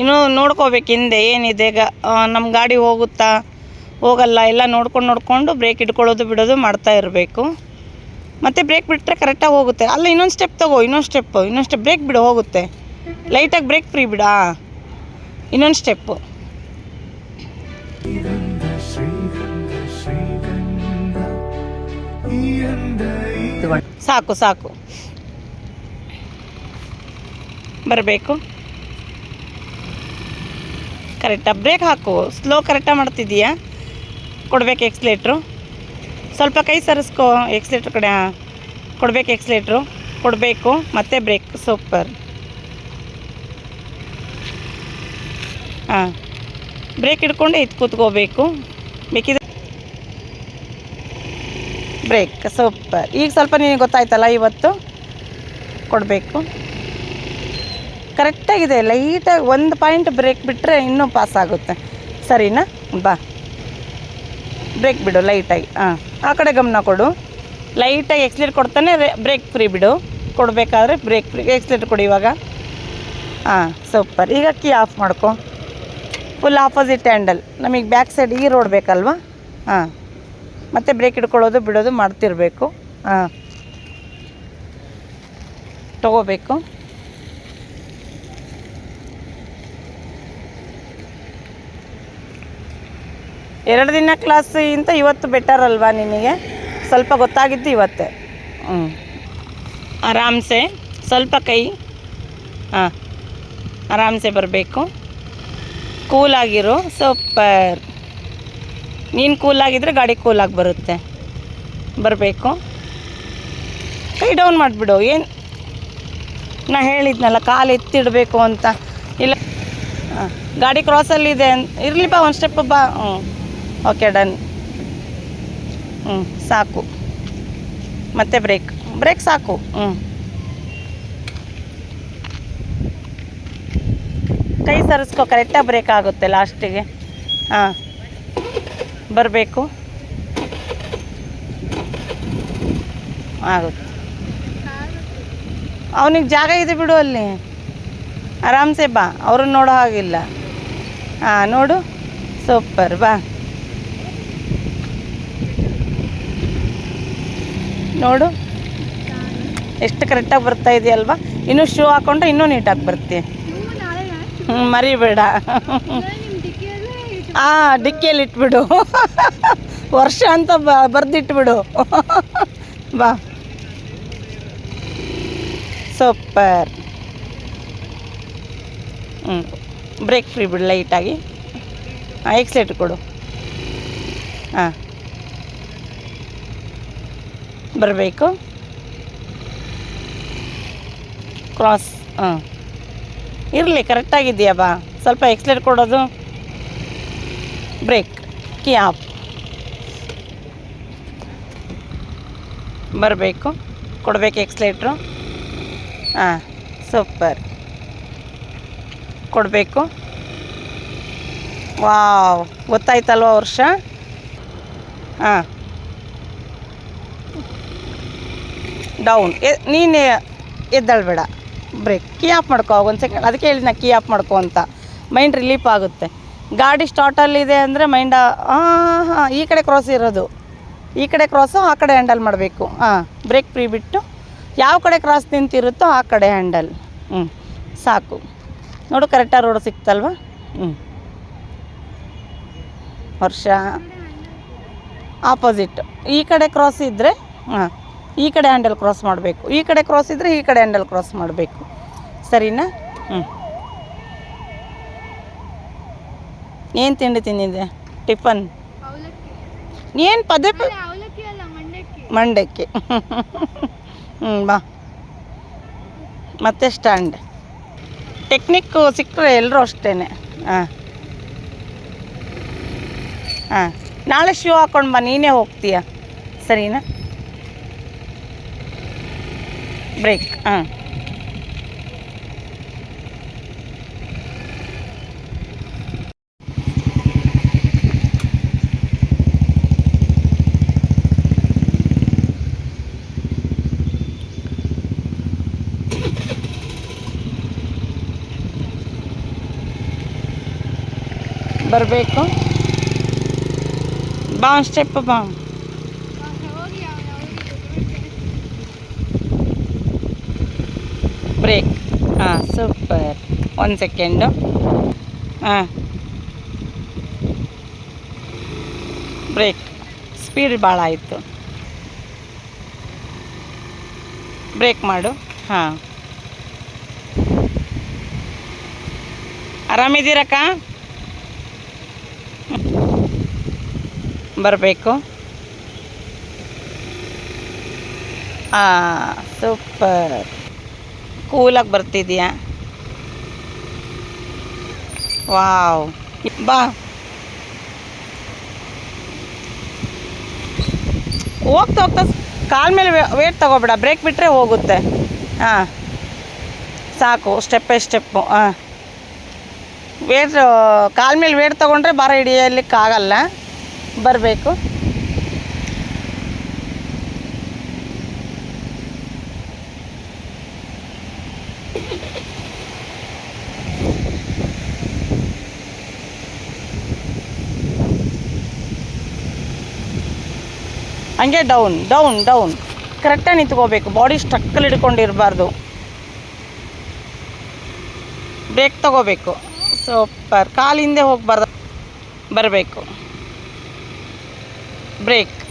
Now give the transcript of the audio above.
ಇನ್ನೂ ನೋಡ್ಕೋಬೇಕು ಹಿಂದೆ ಏನಿದೆ, ಗ ನಮ್ಮ ಗಾಡಿ ಹೋಗುತ್ತಾ? ಹೋಗಲ್ಲ, ಎಲ್ಲ ನೋಡ್ಕೊಂಡು ನೋಡಿಕೊಂಡು ಬ್ರೇಕ್ ಇಟ್ಕೊಳ್ಳೋದು ಬಿಡೋದು ಮಾಡ್ತಾ ಇರಬೇಕು. ಮತ್ತು ಬ್ರೇಕ್ ಬಿಟ್ಟರೆ ಕರೆಕ್ಟಾಗಿ ಹೋಗುತ್ತೆ. ಅಲ್ಲ, ಇನ್ನೊಂದು ಸ್ಟೆಪ್ ತಗೋ, ಇನ್ನೊಂದು ಸ್ಟೆಪ್ಪು ಇನ್ನೊಂದು ಸ್ಟೆಪ್ ಬ್ರೇಕ್ ಬಿಡು, ಹೋಗುತ್ತೆ. ಲೈಟಾಗಿ ಬ್ರೇಕ್ ಫ್ರೀ ಬಿಡಾ ಇನ್ನೊಂದು ಸ್ಟೆಪ್ಪು ಸಾಕು ಸಾಕು. ಬರಬೇಕು. ಕರೆಕ್ಟಾಗಿ ಬ್ರೇಕ್ ಹಾಕು. ಸ್ಲೋ ಕರೆಕ್ಟಾಗಿ ಮಾಡ್ತಿದ್ದೀಯಾ? ಕೊಡ್ಬೇಕು ಎಕ್ಸ್ಲೇಟ್ರು ಸ್ವಲ್ಪ ಕೈ ಸರಿಸ್ಕೋ. ಎಕ್ಸ್ಲೇಟ್ರ್ ಕಡೆ ಕೊಡ್ಬೇಕು ಎಕ್ಸ್ಲೇಟ್ರು ಕೊಡಬೇಕು. ಮತ್ತೆ ಬ್ರೇಕ್ ಸೂಪರ್ ಹಾಂ. ಬ್ರೇಕ್ ಹಿಡ್ಕೊಂಡು ಇದು ಕೂತ್ಕೋಬೇಕು. ಬೇಕಿದ್ರೆ ಬ್ರೇಕ್ ಸೂಪರ್ ಈಗ ಸ್ವಲ್ಪ ನಿನಗೆ ಗೊತ್ತಾಯ್ತಲ್ಲ, ಇವತ್ತು ಕೊಡಬೇಕು. ಕರೆಕ್ಟಾಗಿದೆ ಲೈಟಾಗಿ ಒಂದು ಪಾಯಿಂಟ್ ಬ್ರೇಕ್ ಬಿಟ್ಟರೆ ಇನ್ನೂ ಪಾಸ್ ಆಗುತ್ತೆ. ಸರಿನಾ? ಬಾ. ಬ್ರೇಕ್ ಬಿಡು ಲೈಟಾಗಿ ಹಾಂ ಆ ಕಡೆ ಗಮನ ಕೊಡು. ಲೈಟಾಗಿ ಎಕ್ಸ್ಲೇಟ್ ಕೊಡ್ತಾನೆ ಬ್ರೇಕ್ ಫ್ರೀ ಬಿಡು. ಕೊಡಬೇಕಾದ್ರೆ ಬ್ರೇಕ್ ಫ್ರೀ ಎಕ್ಸ್ಲೇಟ್ ಕೊಡು ಇವಾಗ. ಹಾಂ ಸೂಪರ್ ಈಗ ಕೀ ಆಫ್ ಮಾಡ್ಕೊ. ಫುಲ್ ಆಪೋಸಿಟ್ ಹ್ಯಾಂಡಲ್ ನಮಗೆ ಬ್ಯಾಕ್ ಸೈಡ್ ಈ ರೋಡ್ ಬೇಕಲ್ವಾ? ಹಾಂ ಮತ್ತು ಬ್ರೇಕ್ ಹಿಡ್ಕೊಳ್ಳೋದು, ಬಿಡೋದು ಮಾಡ್ತಿರಬೇಕು. ಹಾಂ ತಗೋಬೇಕು. ಎರಡು ದಿನ ಇಂತ ಇವತ್ತು ಬೆಟರ್ ಅಲ್ವಾ ನಿಮಗೆ? ಸ್ವಲ್ಪ ಗೊತ್ತಾಗಿದ್ದು ಇವತ್ತೇ. ಹ್ಞೂ ಆರಾಮ್ಸೆ? ಸ್ವಲ್ಪ ಕೈ, ಹಾಂ, ಆರಾಮ್ಸೆ ಬರಬೇಕು. ಕೂಲಾಗಿರು ಸೂಪರ್ ನೀನು ಕೂಲಾಗಿದ್ದರೆ ಗಾಡಿ ಕೂಲಾಗಿ ಬರುತ್ತೆ. ಬರಬೇಕು. ಕೈ ಡೌನ್ ಮಾಡಿಬಿಡು, ಏನು? ನಾ ಹೇಳಿದ್ನಲ್ಲ, ಕಾಲು ಎತ್ತಿಡಬೇಕು ಅಂತ. ಇಲ್ಲ. ಗಾಡಿ ಕ್ರಾಸಲ್ಲಿದೆ ಇರಲಿ ಬಾ, ಒಂದು ಸ್ಟೆಪ್ ಬಾ. ಹ್ಞೂ ಓಕೆ ಡನ್ ಹ್ಞೂ ಸಾಕು. ಮತ್ತೆ ಬ್ರೇಕ್ ಬ್ರೇಕ್ ಸಾಕು. ಹ್ಞೂ ಕೈ ಸರಿಸ್ಕೋ ಕರೆಕ್ಟಾಗಿ ಬ್ರೇಕ್ ಆಗುತ್ತೆ ಲಾಸ್ಟಿಗೆ ಹಾಂ. ಬರಬೇಕು. ಆಗುತ್ತೆ. ಅವನಿಗೆ ಜಾಗ ಇದೆ ಬಿಡು ಅಲ್ಲಿ. ಆರಾಮ್ಸೆ ಬಾ. ಅವ್ರನ್ನ ನೋಡೋ ಹಾಗಿಲ್ಲ. ಹಾಂ, ನೋಡು. ಸೂಪರ್, ಬಾ. ನೋಡು. ಎಷ್ಟು ಕರೆಕ್ಟಾಗಿ ಬರ್ತಾ ಇದೆಯಲ್ವಾ ಇನ್ನೂ ಶೂ ಹಾಕೊಂಡ್ರೆ ಇನ್ನೂ ನೀಟಾಗಿ ಬರ್ತೀಯ ಹ್ಞೂ ಮರಿಬೇಡ. ಹಾಂ ಡಿಕ್ಕಿಯಲ್ಲಿ ಇಟ್ಬಿಡು. ವರ್ಷ ಅಂತ ಬ, ಬರೆದಿಟ್ಬಿಡು. ಬಾ. ಸೂಪರ್. ಹ್ಞೂ ಬ್ರೇಕ್ ಫ್ರೀ ಬಿಡು ಲೈಟಾಗಿ ಹಾಂ ಎಕ್ಸ್ಲೇಟ್ ಕೊಡು. ಹಾಂ ಬರಬೇಕು. ಕ್ರಾಸ್ ಹಾಂ. ಇರಲಿ ಕರೆಕ್ಟಾಗಿದೆಯಾ ಬಾ. ಸ್ವಲ್ಪ ಎಕ್ಸ್ಲೇಟ್ ಕೊಡೋದು. ಬ್ರೇಕ್ ಕೀ ಆಫ್ ಬರಬೇಕು. ಕೊಡಬೇಕು ಎಕ್ಸ್ಲೇಟ್ರು ಹಾಂ ಸೂಪರ್ ಕೊಡಬೇಕು. ವಾವ್ ಗೊತ್ತಾಯ್ತಲ್ವ ವರ್ಷ? ಹಾಂ. ಡೌನ್ ಎ, ನೀನು ಎದ್ದೇಳಬೇಡ. ಬ್ರೇಕ್ ಕೀ ಆಫ್ ಮಾಡ್ಕೋ ಒಂದು ಸೆಕೆಂಡ್ ಅದಕ್ಕೆ ಹೇಳಿದ್ನ ಕೀ ಆಫ್ ಮಾಡ್ಕೋ ಅಂತ. ಮೈಂಡ್ ರಿಲೀಫ್ ಆಗುತ್ತೆ. ಗಾಡಿ ಸ್ಟಾರ್ಟಲ್ಲಿದೆ ಅಂದರೆ ಮೈಂಡ ಹಾಂ ಹಾಂ, ಈ ಕಡೆ ಕ್ರಾಸ್ ಇರೋದು. ಈ ಕಡೆ ಕ್ರಾಸು ಆ ಕಡೆ ಹ್ಯಾಂಡಲ್ ಮಾಡಬೇಕು. ಹಾಂ ಬ್ರೇಕ್ ಫ್ರೀ ಬಿಟ್ಟು ಯಾವ ಕಡೆ ಕ್ರಾಸ್ ನಿಂತಿರುತ್ತೋ ಆ ಕಡೆ ಹ್ಯಾಂಡಲ್ ಹ್ಞೂ ಸಾಕು. ನೋಡು ಕರೆಕ್ಟಾಗಿ ರೋಡ್ ಸಿಕ್ತಲ್ವ? ಹ್ಞೂ ವರ್ಷ ಆಪೋಸಿಟ್ ಈ ಕಡೆ ಕ್ರಾಸ್ ಇದ್ದರೆ ಹಾಂ. ಈ ಕಡೆ ಹ್ಯಾಂಡಲ್ ಕ್ರಾಸ್ ಮಾಡಬೇಕು. ಈ ಕಡೆ ಕ್ರಾಸ್ ಇದ್ದರೆ ಈ ಕಡೆ ಹ್ಯಾಂಡಲ್ ಕ್ರಾಸ್ ಮಾಡಬೇಕು. ಸರಿನಾ? ಹ್ಞೂ ಏನು ತಿಂಡಿ ತಿಂದಿದ್ದೆ? ಟಿಫನ್? ಏನು ಪದೇ ಪದೇ ಮಂಡಕ್ಕಿ. ಹ್ಞೂ ಬಾ. ಮತ್ತೆ ಸ್ಟ್ಯಾಂಡ್ ಟೆಕ್ನಿಕ್ಕು ಸಿಕ್ಕರೆ ಎಲ್ಲರೂ ಅಷ್ಟೇ ಹಾಂ. ಹಾಂ. ನಾಳೆ ಶೂ ಹಾಕ್ಕೊಂಡು ಬಾ ನೀನೇ ಹೋಗ್ತೀಯ. ಸರಿನಾ? ಬ್ರೇಕ್ ಹಾಂ ಬರಬೇಕು ಬಾ ಒಂದು ಸ್ಟೆಪ್ ಬಾ ಬ್ರೇಕ್ ಹಾಂ ಸೂಪರ್ ಒಂದು ಸೆಕೆಂಡು ಹಾಂ ಬ್ರೇಕ್ ಸ್ಪೀಡ್ ಭಾಳ ಆಯಿತು. ಬ್ರೇಕ್ ಮಾಡು. ಹಾಂ. ಆರಾಮಿದ್ದೀರಕ್ಕ? ಬರಬೇಕು. ಹಾಂ ಸೂಪರ್ ಕೂಲಾಗಿ ಬರ್ತಿದ್ಯಾ? ವಾವ್. ಬಾ. ಹೋಗ್ತಾ ಹೋಗ್ತಾ ಕಾಲ ಮೇಲೆ ವೇಟ್ ತಗೋಬೇಡ. ಬ್ರೇಕ್ ಬಿಟ್ಟರೆ ಹೋಗುತ್ತೆ. ಹಾಂ. ಸಾಕು. ಸ್ಟೆಪ್ ಬೈ ಸ್ಟೆಪ್ಪು ಹಾಂ. ವೇಟ್ ಕಾಲ ಮೇಲೆ ವೇಟ್ ತೊಗೊಂಡ್ರೆ ಭಾರ ಹಿಡಿಯಲಿಕ್ಕಾಗಲ್ಲ. ಬರಬೇಕು. ಹಂಗೆ ಡೌನ್ ಡೌನ್ ಡೌನ್ ಕರೆಕ್ಟಾಗಿ ನಿಂತ್ಕೋಬೇಕು. ಬಾಡಿ ಸ್ಟ್ರಕ್ಕಲ್ಲಿ ಹಿಡ್ಕೊಂಡಿರಬಾರ್ದು. ಬ್ರೇಕ್ ತಗೋಬೇಕು. ಸೂಪರ್ ಕಾಲಿಂದೆ ಹೋಗಬಾರ್ದು ಬರಬೇಕು. ಬ್ರೇಕ್